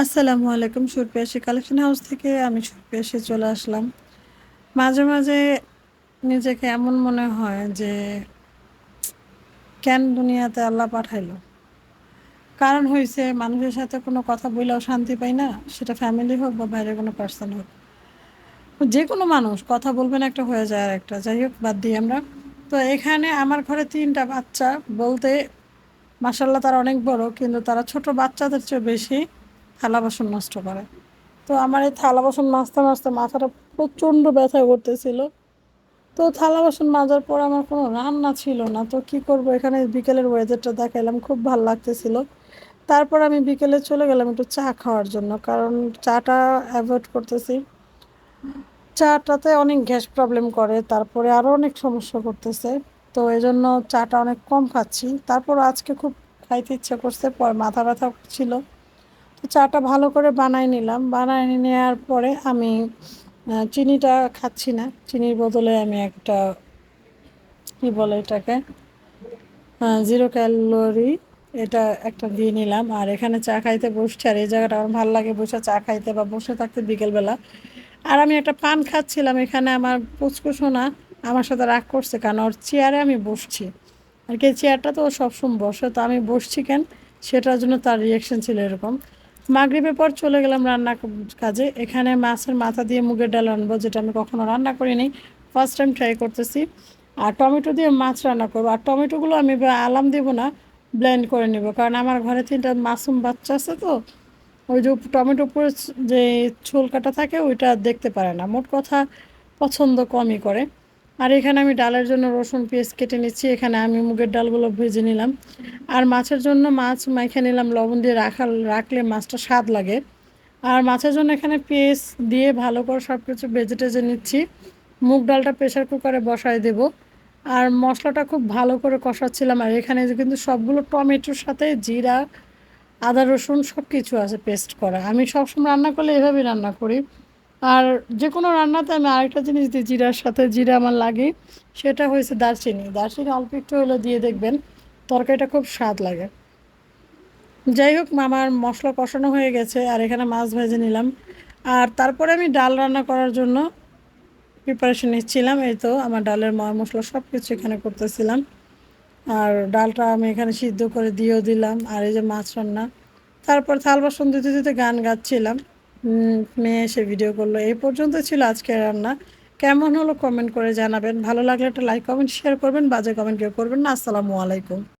আসসালামু আলাইকুম সুরপিয়াসী collection house থেকে আমি সুরপিয়াসী চলে আসলাম। মাঝে মাঝে নিজেকে এমন মনে হয় যে, কেন দুনিয়াতে আল্লাহ পাঠাইলো? কারণ হয়েছে মানুষের সাথে কোনো কথা বললেও শান্তি পাই না, সেটা ফ্যামিলি হোক বা বাইরের কোনো পার্সন হোক। যে কোনো মানুষ, কথা বলবেন একটা হয়ে যায় আর একটা। যাই হোক, বাদ দিই আমরা। তো এখানে আমার ঘরে তিনটা বাচ্চা, বলতে মাসাল্লাহ তারা অনেক বড়, কিন্তু তারা ছোট বাচ্চাদের চেয়ে বেশি। থালা বাসন নষ্ট করে। তো আমার এই থালা বাসন মাজতে মাজতে মাথাটা প্রচণ্ড ব্যথা করতেছিল। তো থালা বাসন মাজার পর আমার কোনো রান্না ছিল না। তো কি করব? এখানে বিকেলের ওয়েদারটা দেখাইলাম, খুব ভালো লাগতেছিল। তারপর আমি বিকেলে চলে গেলাম একটু চা খাওয়ার জন্য, কারণ চাটা অ্যাভয়েড করতেছি। চাটাতে অনেক গ্যাস প্রবলেম করে, তারপরে আরও অনেক সমস্যা করতেছে। তো এই জন্য চাটা অনেক কম খাচ্ছি। তারপর আজকে খুব খাইতে ইচ্ছা করছে, পর মাথা ব্যথা ছিল। চাটা ভালো করে বানাই নিলাম। বানাই নেওয়ার পরে আমি চিনিটা খাচ্ছি না। চিনির বদলে আমি একটা, কি বলে এটাকে? জিরো ক্যালোরি এটা একটা দিয়ে নিলাম। আর এখানে চা খাইতে বসছি, আর এই জায়গাটা আমার ভালো লাগে বসে চা খাইতে বা বসে থাকতে বিকেলবেলা। আর আমি একটা পান খাচ্ছিলাম, এখানে আমার পুচকু সোনা আমার সাথে রাগ করছে, কারণ ওর চেয়ারে আমি বসছি। আর কি চেয়ারটা তো সবসময় বসে, তো আমি বসছি কেন? সেটার জন্য তার রিয়াকশন ছিল এরকম। মাগরীবের পর চলে গেলাম রান্না কাজে। এখানে মাছের মাথা দিয়ে মুগের ডাল রানবো যেটা আমি কখনো রান্না করিনি। ফার্স্ট টাইম ট্রাই করতেছি। আর টমেটো দিয়ে মাছ রান্না করব। আর টমেটোগুলো আমি আলাম দেবো না ব্লেন্ড করে নেব। কারণ আমার ঘরে তিনটা মাসুম বাচ্চা আছে তো, ওই যে টমেটো পরে যে কাটা থাকে, ওইটা দেখতে পারে না। মোট কথা পছন্দ কমই করে। আর এখানে আমি ডালের জন্য রসুন, পেঁয়াজ কেটে নিচ্ছি। এখানে আমি মুগের ডালগুলো ভেজে নিলাম। আর মাছের জন্য মাছ মাইখে নিলাম, লবণ দিয়ে রাখা, রাখলে মাছটা স্বাদ লাগে। আর মাছের জন্য এখানে পেঁয়াজ দিয়ে ভালো করে সব কিছু ভেজে টেজে নিচ্ছি। মুগ ডালটা প্রেশার কুকারে বসায় দেব। আর মশলাটা খুব ভালো করে কষাচ্ছিলাম। আর এখানে কিন্তু সবগুলো টমেটোর সাথে জিরা, আদা, রসুন সব কিছু আছে পেস্ট করা। আমি সবসময় রান্না করলে এভাবেই রান্না করি। আর যে কোনো রান্নাতে আমি আরেকটা জিনিস দিই, জিরার সাথে জিরা আমার লাগে, সেটা হয়েছে দারচিনি। দারচিনি অল্প একটু হলে দিয়ে দেখবেন, তরকারিটা খুব স্বাদ লাগে। যাই হোক আমার মশলা কষানো হয়ে গেছে, আর এখানে মাছ ভেজে নিলাম। আর তারপরে আমি ডাল রান্না করার জন্য প্রিপারেশন নিচ্ছিলাম, এই তো আমার ডালের ময় মশলা সব কিছু এখানে করতেছিলাম। আর ডালটা আমি এখানে সিদ্ধ করে দিয়েও দিলাম, আর এই যে মাছ রান্না। তারপর থাল বাসন দিতে দিতে গান গাচ্ছিলাম। মেয়ে এসে ভিডিও করল। এই পর্যন্ত ছিল আজকের রান্না। কেমন হলো কমেন্ট করে জানাবেন। ভালো লাগলে একটা লাইক কমেন্ট শেয়ার করবেন। বাজে কমেন্ট কেউ করবেন না। আসসালামু আলাইকুম।